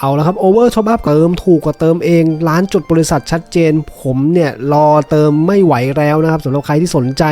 เอาละครับโอเวอร์ช็อปอัพเติมถูกกว่าเติมเองร้านจดบริษัทชัดเจน ผมเนี่ยรอเติมไม่ไหวแล้วนะครับสำหรับใครที่สนใจ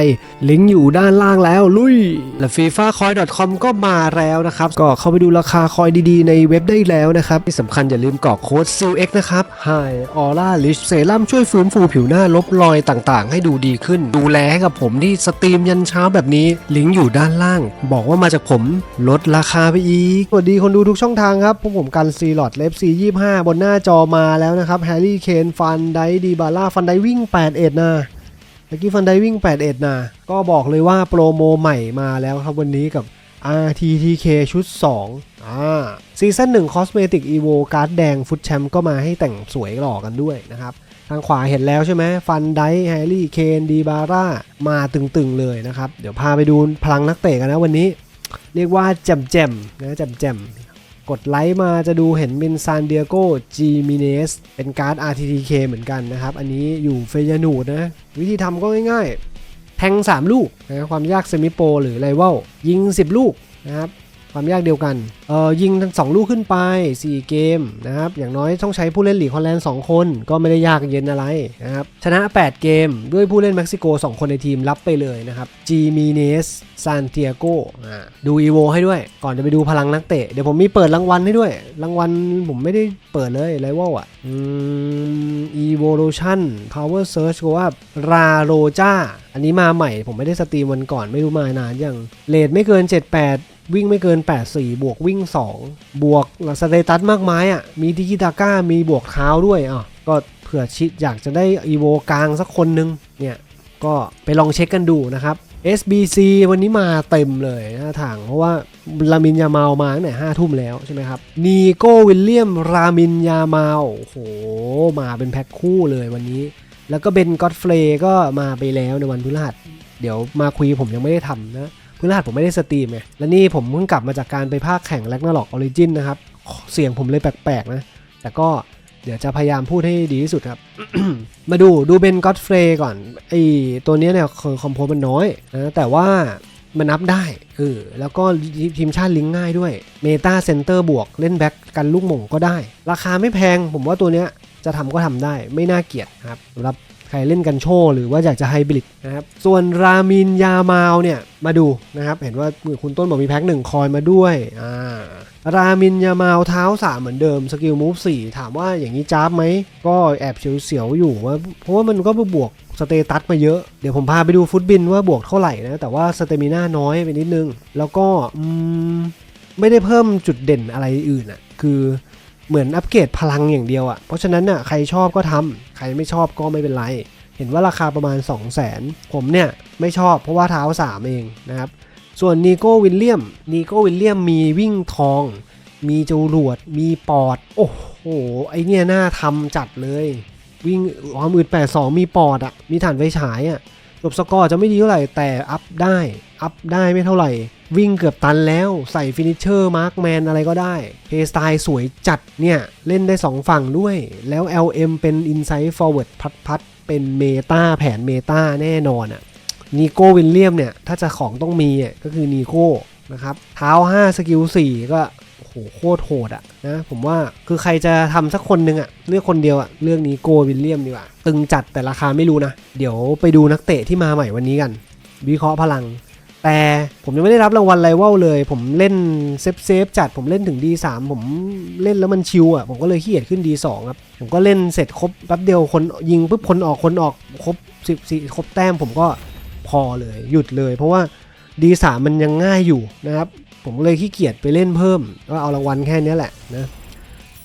ลิงก์อยู่ด้านล่างแล้วลุยและ FIFA Coin com ก็มาแล้วนะครับ ก็เข้าไปดูราคาคอยดีๆ ในเว็บได้แล้วนะครับ ที่สำคัญอย่าลืมกรอกโค้ด SEALX นะครับ Hi Aura Rich เซรั่มช่วยฟื้นฟูผิวหน้าลบรอยต่างๆ ให้ดูดีขึ้น ดูแลให้กับผมที่สตรีมยันเช้าแบบนี้ลิงก์อยู่ด้านล่าง บอกว่ามาจากผมลดราคาไปอีกสวัสดีคนดูทุกช่องทางครับพวกผมกันซีลอดเลฟซียี่ห้าบนหน้าจอมาแล้วนะครับแฮร์รี่เคนฟันไดดีบาร่าฟันไดวิ่ง8เอ็ดนะเมื่อกี้ฟันไดวิ่ง8เอ็ดนะก็บอกเลยว่าโปรโมใหม่มาแล้วครับวันนี้กับ RTTK ชุด 2 อ่าซีซั่น1 Cosmetic Evo การ์ดแดงฟุตแชมป์ก็มาให้แต่งสวยหล่อกันด้วยนะครับ ทางขวาเห็นแล้วใช่ไหมฟันไดแฮร์รี่เคนดีบาร่ามาตึงๆเลยนะครับ เดี๋ยวพาไปดูพลังนักเตะกันนะวันนี้ เรียกว่าแจ่มๆนะแจ่มๆ กดไลค์มาจะดูเห็นเป็นซานเดียโกจีมิเนสเป็นการ์ด RTTK เหมือนกันนะครับ อันนี้อยู่เฟยานูดนะ วิธีทำก็ง่ายๆ แทง 3 ลูกนะความยากเซมิโปรหรือไรเวลยิง 10 ลูกนะครับ ความยากเดียวกันเอ่อยิงทั้งสองลูกขึ้นไป 4 เกมนะครับอย่างน้อยต้องใช้ผู้เล่นหลีกฮอลแลนด์2คนก็ไม่ได้ยากเย็นอะไรนะครับชนะ 8 เกมด้วยผู้เล่นเม็กซิโก 2 คนในทีมรับไปเลยนะครับจีมีเนสซานเตียโกดูอีโวให้ด้วย ก่อนจะไปดูพลังนักเตะ เดี๋ยวผมมีเปิดรางวัลให้ด้วย รางวัลผมไม่ได้เปิดเลยไรว่าอะอืม evolution power search ก็ว่าราโรจาอันนี้มาใหม่ผมไม่ได้สตรีมวันก่อนไม่รู้มานานยังเลทไม่เกิน 78 วิ่งไม่เกิน 84 บวกวิ่ง 2 บวกสเตตัสมากมายอะ มีดิจิตาก้า มีบวกเท้าด้วยอะ ก็เผื่อชิดอยากจะได้อีโวกลางสักคนนึง เนี่ย ก็ไปลองเช็คกันดูนะครับ SBC วันนี้มาเต็มเลยนะทาง เพราะว่ารามินยาเมาลมาตั้งแต่ห้าทุ่มแล้วใช่ไหมครับ นีโก้วิลเลียม รามินยาเมาลโอ้โห มาเป็นแพ็คคู่เลยวันนี้ แล้วก็เบนก็อตเฟลก็มาไปแล้วในวันพฤหัส เดี๋ยวมาคุยผมยังไม่ได้ทำนะ พฤหัสผมไม่ได้สตรีมไงและนี่ผมเพิ่งกลับมาจากการไปภาคแข่งแลกนาล็อกออริจินนะครับเสียงผมเลยแปลกๆนะ แต่ก็เดี๋ยวจะพยายามพูดให้ดีที่สุดครับ มาดูดูเบนก็อตเฟรก่อนไอตัวนี้เนี่ยคือคอมโพมันน้อยนะแต่ว่ามันนับได้เออแล้วก็ทีมชาติลิงก์ง่ายด้วยเมตาเซนเตอร์บวกเล่นแบ็กกันลูกหม่งก็ได้ ราคาไม่แพง ผมว่าตัวเนี้ยจะทำก็ทำได้ไม่น่าเกลียดครับสำหรับ ใครเล่นกันโชว์หรือว่าอยากจะไฮบริดนะครับ ส่วนรามินยามาลเนี่ยมาดูนะครับ เห็นว่าคุณต้นบอกมีแพ็คหนึ่งคอยมาด้วยอ่ารามินยามาลเท้าสามเหมือนเดิมสกิลมูฟสี่ถามว่าอย่างนี้จ้าบไหม ก็แอบเสียวๆอยู่ว่าเพราะว่ามันก็บวกสเตตัสมาเยอะ เดี๋ยวผมพาไปดูฟุตบินว่าบวกเท่าไหร่นะ แต่ว่าสเตมิน่าน้อยไปนิดนึง แล้วก็อืมไม่ได้เพิ่มจุดเด่นอะไรอื่นอะ่ะ คือ เหมือนอัปเกรดพลังอย่างเดียวอะ่ะ เพราะฉะนั้นน่ะใครชอบก็ทำใครไม่ชอบก็ไม่เป็นไร เห็นว่าราคาประมาณ 2 0 0 0 0 0ผมเนี่ยไม่ชอบเพราะว่าเท้า 3 เองนะครับ ส่วนนีโก้วิลเลียมนีโก้วิลเลียมมีวิ่งทอง มีจรวด มีปอด โอ้โห ไอเนี่ยน่าทำจัดเลย วิ่งความอืด82 มีปอดอะมีฐานไฟฉายอะจบสกอร์จะไม่ดีเท่าไหร่แต่อัพได้ อัพได้ไม่เท่าไหร่ วิ่งเกือบตันแล้วใส่ฟินิชเชอร์มาร์กแมนอะไรก็ได้เพย์สไตล์สวยจัดเนี่ย เล่นได้ 2 ฝั่งด้วย แล้ว LM เป็น Inside Forward พัดพัดเป็นเมตาแผนเมตาแน่นอนอะนีโก้วิลเลียมเนี่ย ถ้าจะของต้องมีก็คือนีโก้นะครับเท้า 5 สกิล 4 ก็โหโคตรโหดอะนะผมว่าคือใครจะทำสักคนหนึ่งอะเลือกคนเดียวอะเลือกนีโก้วิลเลียมดีกว่า ตึงจัดแต่ราคาไม่รู้นะ เดี๋ยวไปดูนักเตะที่มาใหม่วันนี้กัน วิเคราะห์พลัง แต่ผมยังไม่ได้รับรางวัลไรเวลเลย ผมเล่นเซฟเซฟจัดผมเล่นถึง D3 ผมเล่นแล้วมันชิวอะ ผมก็เลยขี้เกียจขึ้น D2 ครับ ผมก็เล่นเสร็จครบแป๊บเดียวคนยิงปุ๊บคนออกคนออกครบ10สี่ครบแต้มผมก็พอเลยหยุดเลย เพราะว่า D3 มันยังง่ายอยู่นะครับ ผมเลยขี้เกียจไปเล่นเพิ่มก็เอารางวัลแค่นี้แหละนะ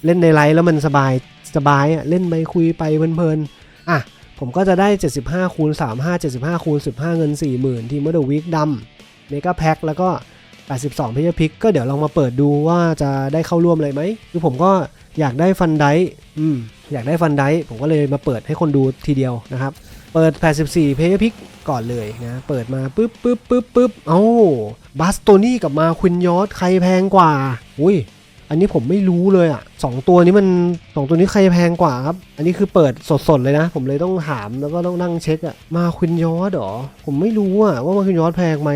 เล่นในไลฟ์แล้วมันสบายสบายอะเล่นไปคุยไปเพลินๆอะ ผมก็จะได้ 75คูณ35 75คูณ15 เงิน 40,000 ทีมเมอร์วิกดำเมกาแพ็คแล้วก็ 82พิพิกก็เดี๋ยวลองมาเปิดดูว่าจะได้เข้าร่วมเลยไหมคือผมก็อยากได้ฟันไดอืมอยากได้ฟันไดผมก็เลยมาเปิดให้คนดูทีเดียวนะครับ เปิด 84เพย์พิกก่อนเลยนะ เปิดมาปึ๊บปึ๊บปึ๊บปึ๊บเอ้าบัสโตนี่กับมาควินยอสใครแพงกว่า อุ้ย อันนี้ผมไม่รู้เลยอะสองตัวนี้มันสองตัวนี้ใครแพงกว่าครับ อันนี้คือเปิดสดๆเลยนะ ผมเลยต้องถามแล้วก็ต้องนั่งเช็คอะ มาควินยอสหรอ ผมไม่รู้อะว่ามาควินยอสแพงไหม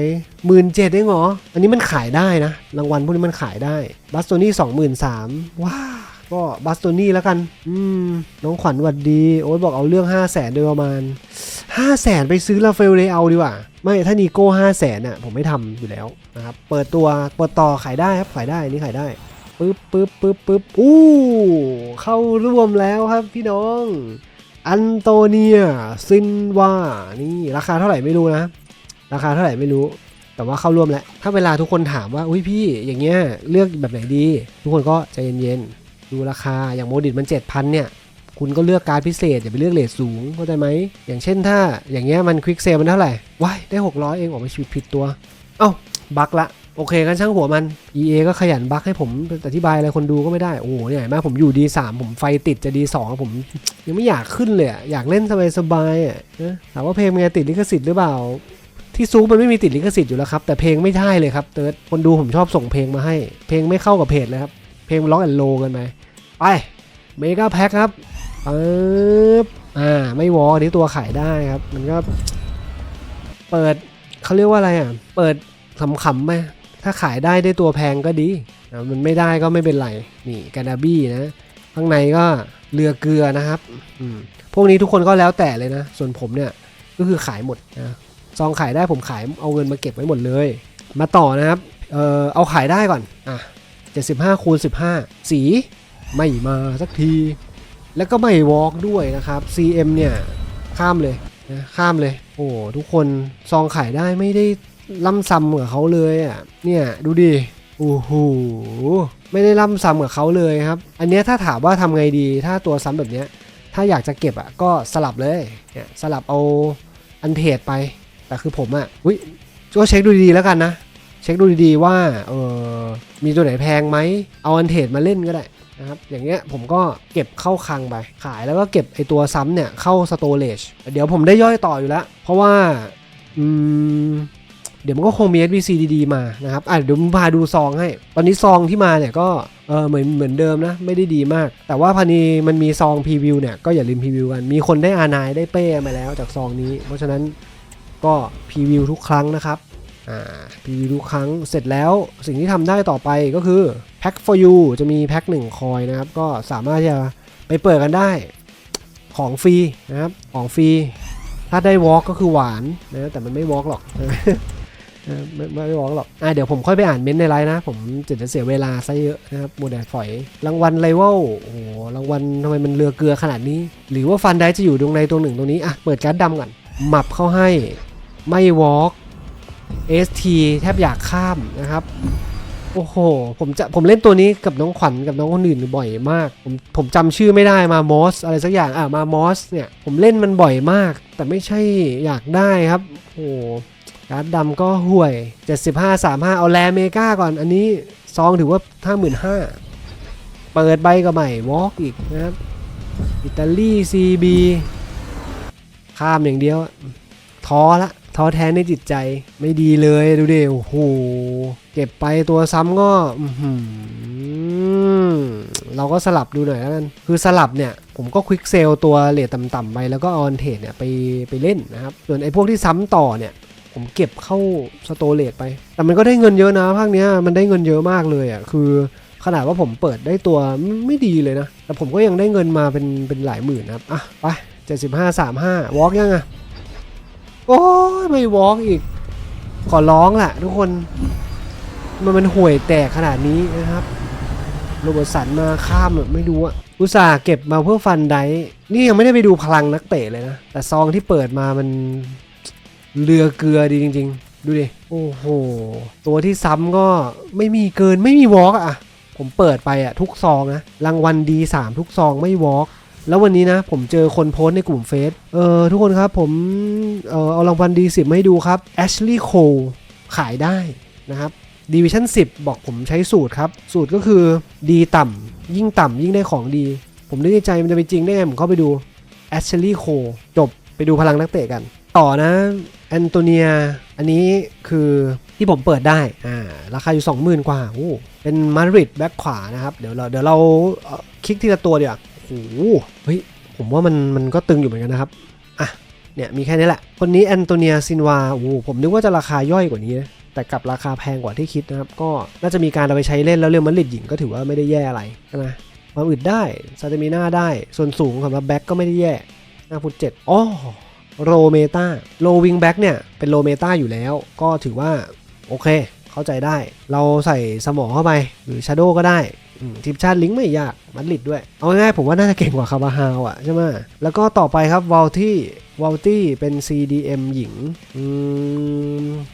หมื่นเจ็ดเองเหรอ อันนี้มันขายได้นะ รางวัลพวกนี้มันขายได้ บัสโตนี่สองหมื่นสามว้าก็บัสโตนี่แล้วกัน อืม น้องขวัญหวัดดี โอ๊ตบอกเอาเรื่อง 5 0 0แสนโดยประมาณ 5 0 0แสนไปซื้อลาเฟลเลเอาดีกว่า ไม่ถ้านีโก้5 0 0แสนน่ะผมไม่ทำอยู่แล้วนะครับ เปิดตัวเปิดต่อขายได้ครับ ขายได้ นี่ขายได้ ปึ๊บปึ๊บปึ๊บปึ๊บอู้เข้าร่วมแล้วครับพี่น้อง อันโตเนียซินวานี่ราคาเท่าไหร่ไม่รู้นะ ราคาเท่าไหร่ไม่รู้ แต่ว่าเข้าร่วมแล้ว ถ้าเวลาทุกคนถามว่าอุ้ยพี่อย่างเงี้ยเลือกแบบไหนดี ทุกคนก็ใจเย็นๆดูราคาอย่างโมดิตมัน 7,000 เนี่ยคุณก็เลือกการพิเศษอย่าไปเลือกเลทสูงเข้าใจไหม อย่างเช่นถ้าอย่างเงี้ยมันควิกเซลมันเท่าไหร่ว้ายได้ 600 เองออกมาชีวิตผิดตัว เอ้าบักละ โอเคกันช่างหัวมัน EA ก็ขยันบักให้ผมอธิบายอะไรคนดูก็ไม่ได้ โอ้โหเนี่ยเห็นไหมผมอยู่ D3 ผมไฟติดจะ D2 ผมยังไม่อยากขึ้นเลยอยากเล่นสบายๆอะนะถามว่าเพลงมันติดลิขสิทธิ์หรือเปล่า ที่ซูปมันไม่มีติดลิขสิทธิ์อยู่แล้วครับ แต่เพลงไม่ได้เลยครับเติร์ดคนดูผมชอบส่งเพลงมาให้ เพลงไม่เข้ากับเพจเลยครับ เพลงล็อกแอนโลกันไปไปเมกาแพ็คครับปึ๊บอ่าไม่วอลนี้ตัวขายได้ครับ มันก็ เปิดเขาเรียกว่าอะไรอะ เปิดขำๆไหม ถ้าขายได้ได้ตัวแพงก็ดีอะมันไม่ได้ก็ไม่เป็นไร นี่กานาบี้นะ ข้างในก็เรือเกลือนะครับอืมพวกนี้ทุกคนก็แล้วแต่เลยนะ ส่วนผมเนี่ยก็คือขายหมดนะซองขายได้ผมขายเอาเงินมาเก็บไว้หมดเลย มาต่อนะครับ เออเอาขายได้ก่อน อะ75คูณ15 สีไม่มาสักที แล้วก็ไม่วอล์กด้วยนะครับ CM เนี่ยข้ามเลยนะข้ามเลย โอ้ทุกคนซองขายได้ไม่ได้ ล่ำซ้ำกับเขาเลยอะ เนี่ยดูดิ โอ้โห ไม่ได้ล่ำซ้ำกับเขาเลยครับ อันเนี้ยถ้าถามว่าทำไงดี ถ้าตัวซ้ำแบบเนี้ย ถ้าอยากจะเก็บอะก็สลับเลย เนี่ยสลับเอาอันเทรดไป แต่คือผมอะ อุ้ยก็เช็คดูดีๆแล้วกันนะ เช็คดูดีๆว่าเออมีตัวไหนแพงไหม เอาอันเทรดมาเล่นก็ได้นะครับ อย่างเงี้ยผมก็เก็บเข้าคลังไป ขายแล้วก็เก็บไอตัวซ้ำเนี่ยเข้าสโตรจเดี๋ยวผมได้ย่อยต่ออยู่แล้ว เพราะว่า อืม เดี๋ยวมันก็คงมี SVC ดีๆมานะครับอะเดี๋ยวผมพาดูซองให้ ตอนนี้ซองที่มาเนี่ยก็เออเหมือนเหมือนเดิมนะ ไม่ได้ดีมาก แต่ว่าพอนีมันมีซองพรีวิวเนี่ยก็อย่าลืมพรีวิวกัน มีคนได้อานายได้เป้มาแล้วจากซองนี้ เพราะฉะนั้นก็พรีวิวทุกครั้งนะครับอ่าพรีวิวทุกครั้งเสร็จแล้วสิ่งที่ทำได้ต่อไปก็คือ Pack for you จะมีแพ็ค1คอยนะครับก็สามารถที่จะไปเปิดกันได้ของฟรีนะครับของฟรีถ้าได้วอล์กก็คือหวานนะแต่มันไม่วอล์กหรอก ไม่ไม่บอกหรอกอะเดี๋ยวผมค่อยไปอ่านเม้นต์ในไลน์นะ ผมจะจะเสียเวลาซะเยอะนะครับโมเดลฝอย รางวัลไลเวลโอ้โหรางวัลทำไมมันเรือเกลือขนาดนี้ หรือว่าฟันได้จะอยู่ตรงในตรงหนึ่งตรงนี้ อะ เปิดการ์ดดำก่อนหมับเข้าให้ ไม่วอล์ก ST แทบอยากข้ามนะครับ โอ้โห ผมจะผมเล่นตัวนี้กับน้องขวัญกับน้องคนอื่นบ่อยมาก ผมผมจำชื่อไม่ได้มามอสอะไรสักอย่างอะมามอสเนี่ย ผมเล่นมันบ่อยมาก แต่ไม่ใช่อยากได้ครับ โอ้โห การ์ดดำก็ห่วย 75 35 เอาแลเมกาก่อน อันนี้ซองถือว่า 55,000 เปิดใบก็ใหม่วอล์กอีกนะครับ อิตาลี CB ข้ามอย่างเดียว ท้อละ ท้อแท้ในจิตใจไม่ดีเลยดูดิ โอ้โห เก็บไปตัวซ้ำก็อื้อหือเราก็สลับดูหน่อยแล้วกัน คือสลับเนี่ย ผมก็ควิกเซลตัวเลทต่ำๆไป แล้วก็ออนเทรดเนี่ยไปไปเล่นนะครับ ส่วนไอ้พวกที่ซ้ำต่อเนี่ย ผมเก็บเข้าสโตเลตไป แต่มันก็ได้เงินเยอะนะภาคเนี้ยมันได้เงินเยอะมากเลยอะคือขนาดว่าผมเปิดได้ตัวไม่ดีเลยนะ แต่ผมก็ยังได้เงินมาเป็นเป็นหลายหมื่นนะครับ อะ ไปเจ็ดสิบห้าสามห้าวอล์กยังอะ โอ้ยไม่วอล์กอีก ขอร้องแหละทุกคน มันมันห่วยแตกขนาดนี้นะครับ โรเบร์ตสันมาข้ามแบบไม่ดูอะอุตส่าห์เก็บมาเพื่อฟันไดฟ์นี่ยังไม่ได้ไปดูพลังนักเตะเลยนะ แต่ซองที่เปิดมามัน เรือเกลือดีจริง ๆ ดูดิ โอ้โห ตัวที่ซ้ำก็ไม่มีเกินไม่มีวอล์กอะผมเปิดไปอะทุกซองนะ รางวัลดีสามทุกซองไม่วอล์กแล้ววันนี้นะ ผมเจอคนโพสในกลุ่มเฟซ เออ ทุกคนครับผมเออเอารางวัลดีสิบมาให้ดูครับแอชลีย์โคขายได้นะครับดีวิชั่น10 บอกผมใช้สูตรครับ สูตรก็คือดีต่ำ ยิ่งต่ำ ยิ่งได้ของดี ผมนึกในใจมันจะเป็นจริงได้ไง ผมเข้าไปดูแอชลีย์โคจบไปดูพลังนักเตะกัน ต่อนะ อนโตเนีย อันนี้คือที่ผมเปิดได้อ่าราคาอยู่ 20,000 กว่าโอ้เป็นมาดริดแบ็คขวานะครับ เดี๋ยวเราเดี๋ยวเราเอ่อคลิกทีละตัวเดี๋ยวาโอ้โหเฮ้ยผมว่ามันมันก็ตึงอยู่เหมือนกันนะครับอะเนี่ยมีแค่นี้แหละ คนนี้แอนโตเนียซินวาโอ้โหผมนึกว่าจะราคาย่อยกว่านี้นะแต่กลับราคาแพงกว่าที่คิดนะครับ ก็น่าจะมีการเอาไปใช้เล่นแล้วเรื่องมันลิดหญิงก็ถือว่าไม่ได้แย่อะไรใช่ไหมความอึดได้สเตมิน่าได้ ส่วนสูงสำหรับแบ็กก็ไม่ได้แย่5ฟุต7อ๋อ โรเมตาโลวิงแบ็กเนี่ยเป็นโลเมตาอยู่แล้ว ก็ถือว่าโอเค เข้าใจได้ เราใส่สมองเข้าไปหรือชาโดก็ได้ทีมชาติลิงก์ไม่ยากมัดลิดด้วย เอาง่ายๆผมว่าน่าจะเก่งกว่าคาบาฮาวอะใช่ไหมแล้วก็ต่อไปครับวอลที่วอลตี้เป็น CDM หญิง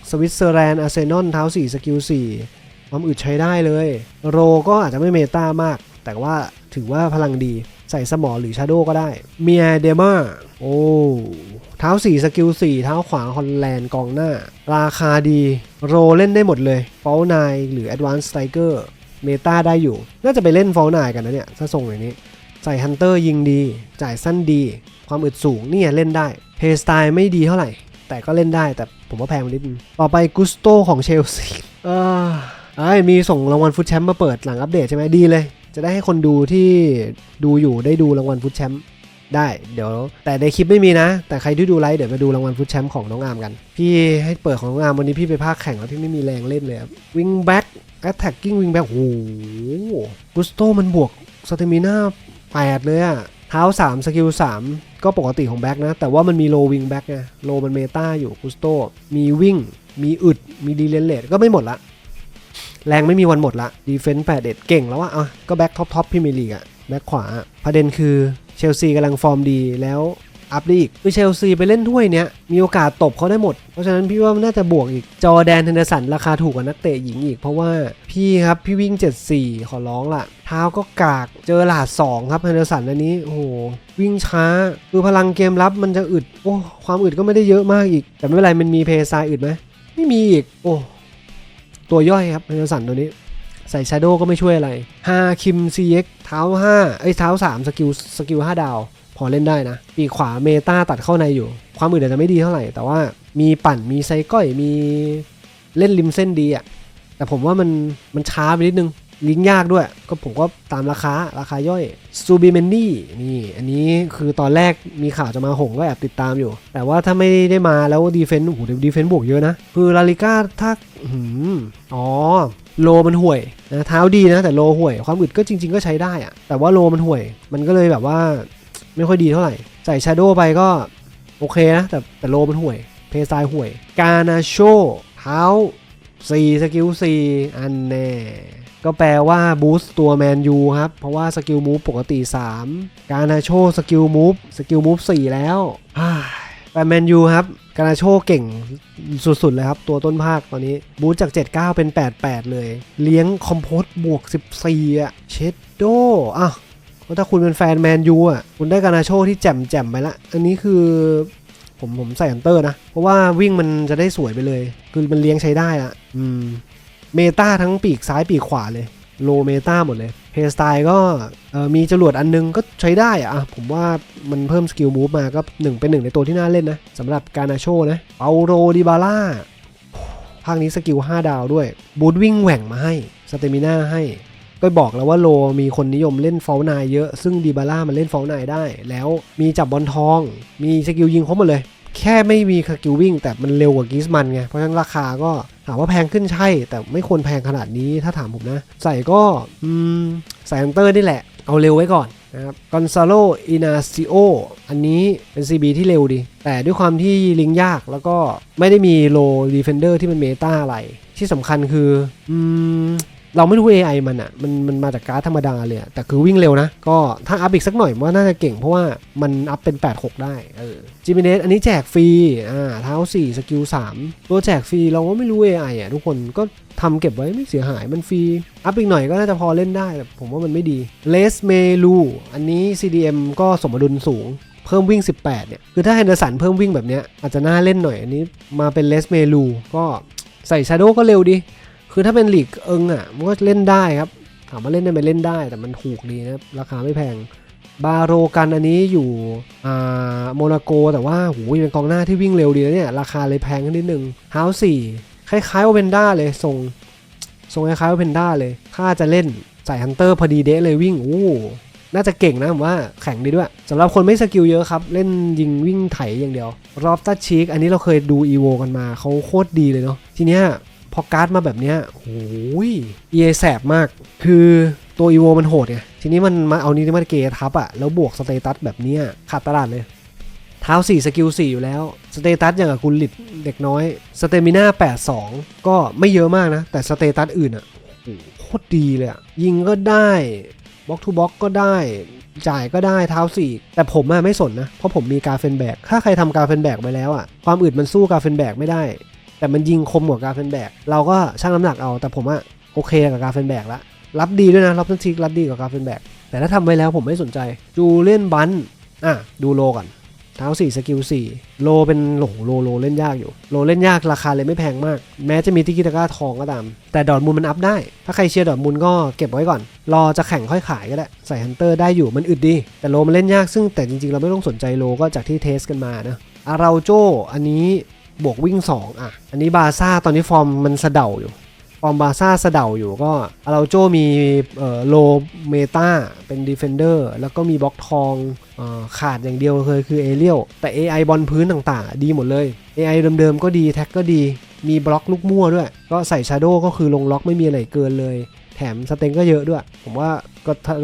สวิตเซอร์แลนด์อาร์เซนอลเท้า4สกิล4ความอึดใช้ได้เลย โรก็อาจจะไม่เมตามาก แต่ว่าถือว่าพลังดีใส่สมอหรือชาโดก็ได้ เมียเดมาโอ้ เท้า 4 สกิล 4 เท้าขวาฮอลแลนด์กองหน้า ราคาดี โรเล่นได้หมดเลยฟอลนายหรือ Advanced Striker เมตาได้อยู่ น่าจะไปเล่นฟอลนายกันนะเนี่ย ถ้าส่งอย่างนี้ ใส่ฮันเตอร์ยิงดี จ่ายสั้นดี ความอึดสูงเนี่ยเล่นได้ เพย์สไตล์ไม่ดีเท่าไหร่ แต่ก็เล่นได้แต่ผมว่าแพงนิดนึงต่อไปกุสโตของเชลซีเออไอ้มีส่งรางวัลฟุตแชมป์มาเปิดหลังอัปเดตใช่ไหมดีเลย จะได้ให้คนดูที่ดูอยู่ได้ดูรางวัลฟุตแชมป์ ได้เดี๋ยว แต่ในคลิปไม่มีนะ แต่ใครที่ดูไลฟ์เดี๋ยวมาดูรางวัลฟุตแชมป์ของน้องอามกัน พี่ให้เปิดของน้องอามวันนี้พี่ไปภาคแข่งแล้วพี่ไม่มีแรงเล่นเลยวิงแบ็กแอตแทกกิ้งวิงแบ็กโอ้โหกุสโตมันบวกสเตมิน่าแปดเลยอะเท้า3สกิล3ก็ปกติของแบ็กนะ แต่ว่ามันมีโลวิงแบ็กไงโลมันเมตาอยู่กุสโตมีวิ่ง มีอึด มีดีเลนเลตก็ไม่หมดละ แรงไม่มีวันหมดละดีเฟนส์แปดเด็ดเก่งแล้วว่าอะก็แบ็กท็อปท็อปพี่เมลีกอะแบ็กขวาประเด็นคือ เชลซีกำลังฟอร์มดีแล้วอัพได้อีกคือเชลซีไปเล่นถ้วยเนี้ยมีโอกาสตบเขาได้หมด เพราะฉะนั้นพี่ว่านน่าจะบวกอีก จอแดนเทนเดอร์สันราคาถูกกว่านักเตะหญิงอีก เพราะว่าพี่ครับพี่วิ่ง 74 ขอร้องละเท้าก็กากเจอหลาด2ครับเทนเดอร์สันอันนี้โอ้โหวิ่งช้า คือพลังเกมรับมันจะอึดโอ้ความอึดก็ไม่ได้เยอะมากอีก แต่ไม่เป็นไรมันมีเพย์ซายอึดไหมไม่มีอีกโอ้ตัวย่อยครับเทนเดอร์สันตัวนี้ ใส่ชาโดก็ไม่ช่วยอะไร5คิม CX เท้า5เอ้ยเท้า3สกิลสกิล5ดาว พอเล่นได้นะ ปีขวาเมตาตัดเข้าในอยู่ ความอื่นอาจจะไม่ดีเท่าไหร่ แต่ว่ามีปั่นมีไซก้อยมีเล่นริมเส้นดีอะแต่ผมว่ามันมันช้าไปนิดนึงลิงยากด้วย ก็ผมก็ตามราคาราคาย่อยซูบิเมนดี้นี่ อันนี้คือตอนแรกมีข่าวจะมาหงก็แอบติดตามอยู่ แต่ว่าถ้าไม่ได้มาแล้วดีเฟนต์โอ้โหดีเฟนต์บวกเยอะนะ คือลาลิก้าถ้าอื้อหืออ๋อ โลมันห่วยนะเท้าดีนะแต่โลห่วย ความอึดก็จริง ๆ ก็ใช้ได้อะแต่ว่าโลมันห่วย มันก็เลยแบบว่าไม่ค่อยดีเท่าไหร่ ใส่ชาโดไปก็โอเคนะ แต่แต่โลมันห่วย เพซายห่วย กานาโชเท้า4สกิล4อันแน่ ก็แปลว่าบูสต์ตัวแมนยูครับ เพราะว่าสกิลมูฟปกติ 3 กานาโชสกิลมูฟสกิลมูฟ4แล้ว แต่แมนยูครับกานาโชเก่งสุดๆเลยครับ ตัวต้นภาคตอนนี้ บูสต์จาก 79 เป็น 88 เลย เลี้ยงคอมโพสบวก 14 อะ เชดโดอะเพราะถ้าคุณเป็นแฟนแมนยูอะ คุณได้กานาโชที่แจ่มแจ่มๆไปละ อันนี้คือผมผมใส่อันเตอร์นะ เพราะว่าวิ่งมันจะได้สวยไปเลย คือมันเลี้ยงใช้ได้อะอืม เมตาทั้งปีกซ้ายปีกขวาเลย โลเมตาหมดเลย เพย์สไตล์ก็มีจรวดอันนึงก็ใช้ได้อะผมว่ามันเพิ่มสกิลมูฟมาก็หนึ่งเป็นหนึ่งในตัวที่น่าเล่นนะสำหรับกานาโชนะเปาโรดิบาร่าภาคนี้สกิล 5 ดาวด้วย บูทวิ่งแหว่งมาให้สเตมิน่าให้ก็บอกแล้วว่าโลมีคนนิยมเล่นฟอลนายเยอะ ซึ่งดีบาร่ามันเล่นฟอลนายได้ แล้วมีจับบอลทอง มีสกิลยิงครบหมดเลย แค่ไม่มีสกิลวิ่ง แต่มันเร็วกว่ากิสมันไง เพราะฉะนั้นราคาก็ถามว่าแพงขึ้นใช่ แต่ไม่ควรแพงขนาดนี้ถ้าถามผมนะ ใส่ก็อืมใส่ฮันเตอร์นี่แหละ เอาเร็วไว้ก่อนนะครับกอนซาโลอินาซิโออันนี้เป็น CB ที่เร็วดี แต่ด้วยความที่ลิงยากแล้วก็ไม่ได้มีโลดีเฟนเดอร์ที่มันเมตาอะไร ที่สำคัญคืออืม เราไม่รู้ AI มันอะ่ะมันมันมาจากการ์ดธรรมดาเลยแต่คือวิ่งเร็วนะ ก็ถ้าอัพอีกสักหน่อยมันว่าน่าจะเก่งเพราะว่ามันอัพเป็น 8-6 ได้เออจิมิเนสอันนี้แจกฟรีอ่าเท้า 4 สกิล 3 ตัวแจกฟรีเราก็ไม่รู้ AI อะทุกคนก็ทำเก็บไว้ไม่เสียหายมันฟรี อัพอีกหน่อยก็น่าจะพอเล่นได้ แต่ผมว่ามันไม่ดีเลสเมลูอันนี้ CDM ก็สมดุลสูงเพิ่มวิ่ง 18 เนี่ย คือถ้าแฮนเดอร์สันเพิ่มวิ่งแบบเนี้ยอาจจะน่าเล่นหน่อยอันนี้มาเป็นเลสเมลูก็ใส่ชาโดก็เร็วดี คือถ้าเป็นหลีกเอิงอะมันก็เล่นได้ครับ ถามว่าเล่นได้ไหมเล่นได้ แต่มันถูกดีนะครับราคาไม่แพง บาโรกันอันนี้อยู่อ่าโมนาโก แต่ว่าหูยเป็นกองหน้าที่วิ่งเร็วดีนะเนี่ย ราคาเลยแพงขึ้นนิดนึงฮาวสี่คล้ายๆโอเวนด้าเลยทรงทรงคล้ายๆโอเวนด้าเลย ถ้าจะเล่นใส่ฮันเตอร์พอดีเดะเลยวิ่งอู้น่าจะเก่งนะผมว่าแข็งดีด้วยสำหรับคนไม่สกิลเยอะครับ เล่นยิงวิ่งไถอย่างเดียว รอบตัดชีกอันนี้เราเคยดูอีโวกันมาเขาโคตรดีเลยเนาะทีเนี้ย พอการ์ดมาแบบเนี้ยโอ้ยเอแสบมาก คือตัวอีโวมันโหดไง ทีนี้มันมาเอานี้มาเกทับอะแล้วบวกสเตตัสแบบเนี้ยขาดตลาดเลยเท้า 4 สกิล 4 อยู่แล้ว สเตตัสอย่างกับกุลลิดเด็กน้อย สเตมิน่า82 ก็ไม่เยอะมากนะ แต่สเตตัสอื่นอะโคตรดีเลยอะยิงก็ได้บล็อกทูบล็อกก็ได้จ่ายก็ได้เท้า4แต่ผมอะไม่สนนะ เพราะผมมีกาเฟนแบก ถ้าใครทำกาเฟนแบกไปแล้วอะความอึดมันสู้กาเฟนแบกไม่ได้ แต่มันยิงคมกว่ากาเฟนแบกเราก็ชั่งน้ำหนักเอาแต่ผมอะโอเคกับกาเฟนแบกละรับดีด้วยนะรับทันทีรับดีกับกาเฟนแบกแต่ถ้าทำไว้แล้วผมไม่สนใจจูเล่นบันอะดูโลก่อนเท้า4สกิล4โลเป็นหลงโลโลเล่นยากอยู่ โลเล่นยากราคาเลยไม่แพงมาก แม้จะมีติกิตาก้าทองก็ตาม แต่ดอทมูลมันอัพได้ ถ้าใครเชียร์ดอทมูลก็เก็บไว้ก่อน รอจะแข่งค่อยขายก็ได้ ใส่ฮันเตอร์ได้อยู่มันอึดดี แต่โลมันเล่นยากซึ่งแต่จริงๆ เราไม่ต้องสนใจโลก็จากที่เทสกันมานะอาราโจอันนี้ บวกวิ่ง 2 อะ อันนี้บาซ่าตอนนี้ฟอร์มมันสะเดาอยู่ ฟอร์มบาซ่าสะเดาอยู่ก็อาราโจมีโลเมตาเป็นดีเฟนเดอร์แล้วก็มีบล็อกทองออขาดอย่างเดียวเคยคือเอเรียลแต่ AI บอลพื้นต่างๆ ดีหมดเลย AI เดิมๆก็ดีแท็กก็ดีมีบล็อกลูกมั่วด้วย ก็ใส่ชาโดก็คือลงล็อกไม่มีอะไรเกินเลย ถมสเต็งก็เยอะด้วย ผมว่าก็ถ้า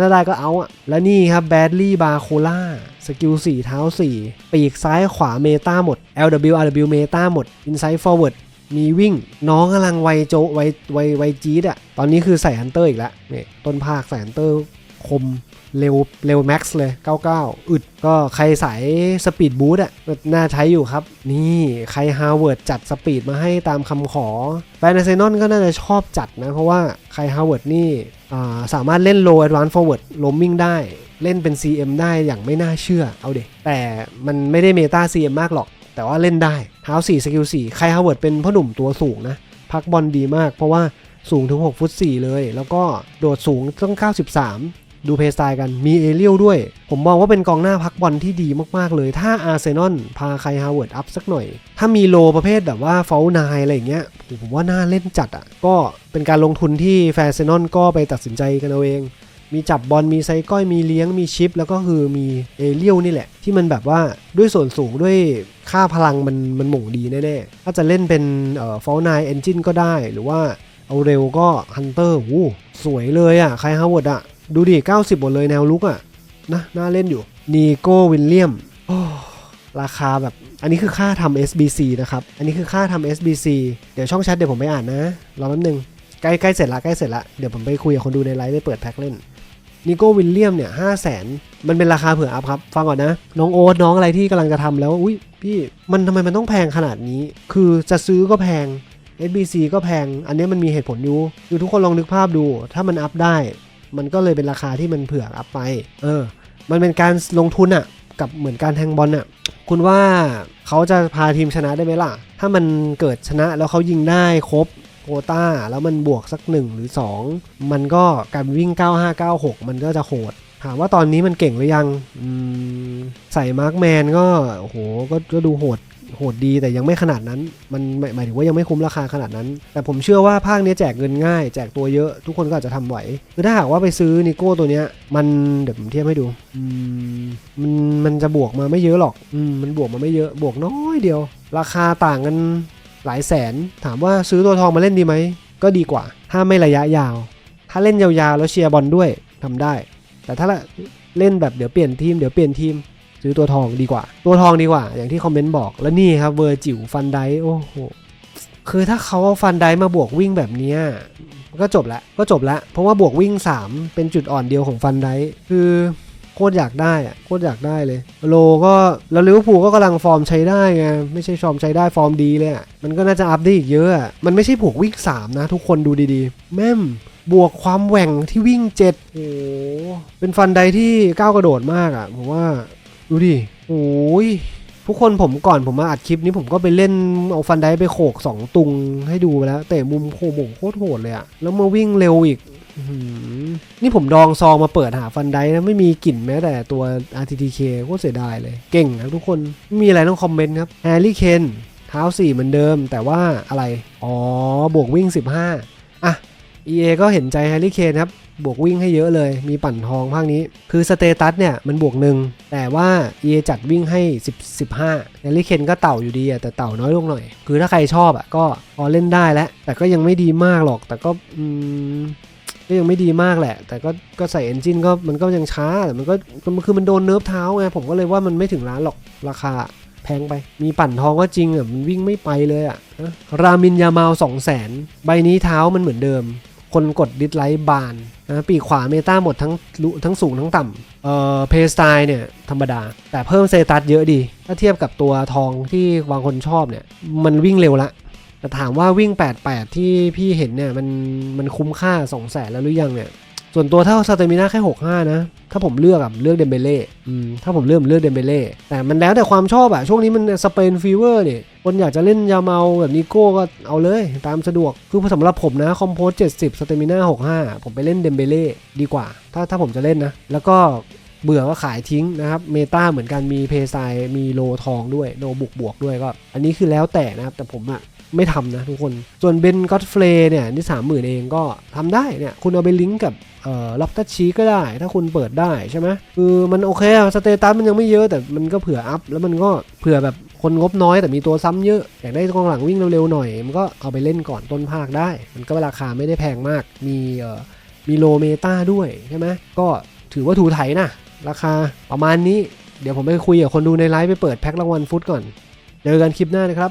ถ้าได้ก็เอาอะและนี่ครับแบดลี่บาโคล่าสกิล4 เท้า 4 ปีกซ้ายขวาเมตาหมด LW RW เมตาหมด Inside Forward มีวิ่ง น้องกำลังไวโจไวไวไวจี๊ดอะตอนนี้คือใส่ฮันเตอร์อีกแล้วเนี่ยต้นภาคใส่ฮันเตอร์ คมเร็วเร็วแม็กซ์เลย 99 อึดก็ใครสายสปีดบูทอะน่าใช้อยู่ครับ นี่ใครฮาวเวิร์ดจัดสปีดมาให้ตามคำขอแฟนเซนอนก็น่าจะชอบจัดนะ เพราะว่าใครฮาวเวิร์ดนี่สามารถเล่น low advance forward roaming ได้เล่นเป็น CM ได้อย่างไม่น่าเชื่อเอาเด็กแต่มันไม่ได้เมตา CM มากหรอก แต่ว่าเล่นได้เท้า4สกิล4ใครฮาวเวิร์ดเป็นพ่อหนุ่มตัวสูงนะ พักบอลดีมากเพราะว่าสูงถึง 6 ฟุต 4 เลย แล้วก็โดดสูงต้อง 93 ดูเพย์สไตล์กันมีเอเรียลด้วย ผมมองว่าเป็นกองหน้าพักบอลที่ดีมากๆเลย ถ้าอาร์เซนอลพาใครฮาวเวิร์ดอัพสักหน่อย ถ้ามีโลประเภทแบบว่าเฟลนายอะไรอย่างเงี้ยผมว่าน่าเล่นจัดอะ ก็เป็นการลงทุนที่แฟนเซนอลก็ไปตัดสินใจกันเอาเอง มีจับบอลมีไซก้อยมีเลี้ยงมีชิป แล้วก็คือมีเอเรียลนี่แหละ ที่มันแบบว่าด้วยส่วนสูงด้วยค่าพลังมันมันหม่งดีแน่ๆถ้าจะเล่นเป็นเอ่อฟลนายเอนจินก็ได้หรือว่าเอาเร็วก็ฮันเตอร์วู้สวยเลยอะใครฮาวเวิร์ดอะ ดูดิ 90 หมดเลยแนวลุกอะนะน่าเล่นอยู่นีโก้วิลเลียมราคาแบบอันนี้คือค่าทำ SBC นะครับ อันนี้คือค่าทำ SBC เดี๋ยวช่องแชทเดี๋ยวผมไปอ่านนะ รอแป๊บนึง ใกล้ใกล้เสร็จละใกล้เสร็จละ เดี๋ยวผมไปคุยกับคนดูในไลฟ์ไปเปิดแพ็คเล่นนิโก้วิลเลียมเนี่ยห้าแสนมันเป็นราคาเผื่ออัพครับ ฟังก่อนนะ น้องโอ๊ตน้องอะไรที่กำลังจะทำแล้ว อุ้ยพี่ มันทำไมมันต้องแพงขนาดนี้ คือจะซื้อก็แพง SBC ก็แพง อันนี้มันมีเหตุผลอยู่ คือทุกคนลองนึกภาพดู ถ้ามันอัพได้ มันก็เลยเป็นราคาที่มันเผื่ออัพไป เออ มันเป็นการลงทุนอะกับเหมือนการแทงบอลอะคุณว่าเขาจะพาทีมชนะได้ไหมล่ะ ถ้ามันเกิดชนะแล้วเขายิงได้ครบโคต้า แล้วมันบวกสัก 1 หรือ 2 มันก็การวิ่ง 9596 มันก็จะโหด ถามว่าตอนนี้มันเก่งหรือยังใส่มาร์กแมนก็โอ้โหก็ก็ดูโหด โหดดีแต่ยังไม่ขนาดนั้น มันหมายหมายถึงว่ายังไม่คุ้มราคาขนาดนั้น แต่ผมเชื่อว่าภาคนี้แจกเงินง่าย แจกตัวเยอะทุกคนก็อาจจะทำไหวคือถ้าหากว่าไปซื้อนิโก้ตัวเนี้ย มันเดี๋ยวผมเทียบให้ดูมันมันจะบวกมาไม่เยอะหรอกอืมมันบวกมาไม่เยอะบวกน้อยเดียว ราคาต่างกันหลายแสน ถามว่าซื้อตัวทองมาเล่นดีไหมก็ดีกว่า ถ้าไม่ระยะยาว ถ้าเล่นยาวๆแล้วเชียร์บอลด้วยทำได้ แต่ถ้าเล่นแบบเดี๋ยวเปลี่ยนทีมเดี๋ยวเปลี่ยนทีม ซื้อตัวทองดีกว่า ตัวทองดีกว่า อย่างที่คอมเมนต์บอกแล้วนี่ครับเวอร์จิ๋วฟันไดโอ้โหคือถ้าเขาเอาฟันไดมาบวกวิ่งแบบนี้ก็จบละก็จบละเพราะว่าบวกวิ่ง 3 เป็นจุดอ่อนเดียวของฟันไดคือโคตรอยากได้อะโคตรอยากได้เลย โลก็แล้วลิเวอร์พูลก็กำลังฟอร์มใช้ได้ไงไม่ใช่ฟอร์มใช้ได้ฟอร์มดีเลยอะมันก็น่าจะอัพได้อีกเยอะอะมันไม่ใช่บวกวิ่ง 3 นะ ทุกคนดูดีๆ แม่มบวกความแหว่งที่วิ่ง7โอ้โหเป็นฟันไดที่ก้าวกระโดดมากอะผมว่า ดูดิโอ้ยทุกคนผมก่อนผมมาอัดคลิปนี้ผมก็ไปเล่นเอาฟันไดไปโขก 2 ตุงให้ดูไปแล้วเตะมุมโคโมงโคตรโหดเลยอะแล้วมาวิ่งเร็วอีกนี่ผมดองซองมาเปิดหาฟันไดนะไม่มีกลิ่นแม้แต่ตัว RTTK โคตรเสียดายเลย เก่งนะทุกคนม,มีอะไรต้องคอมเมนต์ครับแฮร์รี่เคนเท้า4เหมือนเดิม แต่ว่าอะไร อ๋อบวกวิ่ง 15 อะ EA ก็เห็นใจแฮร์รี่เคนครับ บวกวิ่งให้เยอะเลย มีปั่นทองภาคนี้ คือสเตตัสเนี่ยมันบวกหนึ่งแต่ว่า EA จัดวิ่งให้ 10 15แฮร์รี่เคนก็เต่าอยู่ดีอะแต่เต่าน้อยลงหน่อย คือถ้าใครชอบอะก็พอเล่นได้แล้ว แต่ก็ยังไม่ดีมากหรอก แต่ก็อืมก็ยังไม่ดีมากแหละ แต่ก็ก็ใส่เอนจินก็มันก็ยังช้า แต่มันก็คือมันโดนเนิร์ฟเท้าไง ผมก็เลยว่ามันไม่ถึงล้านหรอกราคาแพงไป มีปั่นทองก็จริงอะ มันวิ่งไม่ไปเลยอะ รามินยามาล2 0 0 0 0 0ใบนี้เท้ามันเหมือนเดิม คนกดดิสไลท์บาน นะปีกขวาเมตาหมดทั้งลุทั้งสูงทั้งต่ำเอ่อเพย์สไตล์เนี่ยธรรมดา แต่เพิ่มเซตัสเยอะดี ถ้าเทียบกับตัวทองที่บางคนชอบเนี่ย มันวิ่งเร็วละ แต่ถามว่าวิ่ง 88 ที่พี่เห็นเนี่ย มันมันคุ้มค่า 2 0 0แสนแล้วหรือยังเนี่ย ส่วนตัวถ้าสเตมิน่าแค่ 65 นะ ถ้าผมเลือกอะเลือกเดมเบเล่ถ้าผมเลือกเลือกเดมเบเล่แต่มันแล้วแต่ความชอบอะช่วงนี้มันสเปนฟีเวอร์เนี่ยคนอยากจะเล่นยาเมาแบบนิโก้ก็เอาเลยตามสะดวก คือสำหรับผมนะคอมโพส70สเตมิน่า65 ผมไปเล่นเดมเบเล่ดีกว่า ถ้าถ้าผมจะเล่นนะ แล้วก็เบื่อก็ขายทิ้งนะครับเมตาเหมือนกันมีเพย์ไซมีโลทองด้วยโลบุกบวกด้วยก็ อันนี้คือแล้วแต่นะครับแต่ผมอะไม่ทำนะทุกคน ส่วนเบนก็อตเฟลเนี่ยนี่สามหมื่นเองก็ทำได้เนี่ยคุณเอาไปลิงก์กับ เอ่อล็อกตัชชีก็ได้ ถ้าคุณเปิดได้ใช่ไหมคือมันโอเคอะสเตตัสมันยังไม่เยอะแต่มันก็เผื่ออัพ แล้วมันก็เผื่อแบบคนงบน้อยแต่มีตัวซ้ำเยอะ อยากได้กองหลังวิ่งเร็วๆหน่อย มันก็เอาไปเล่นก่อนต้นภาคได้ มันก็ราคาไม่ได้แพงมาก มีเอ่อมีโลเมตาด้วยใช่ไหมก็ถือว่าถูไถนะราคาประมาณนี้ เดี๋ยวผมไปคุยกับคนดูในไลฟ์ไปเปิดแพ็ครางวัลฟุตก่อน เจอกันคลิปหน้านะครับ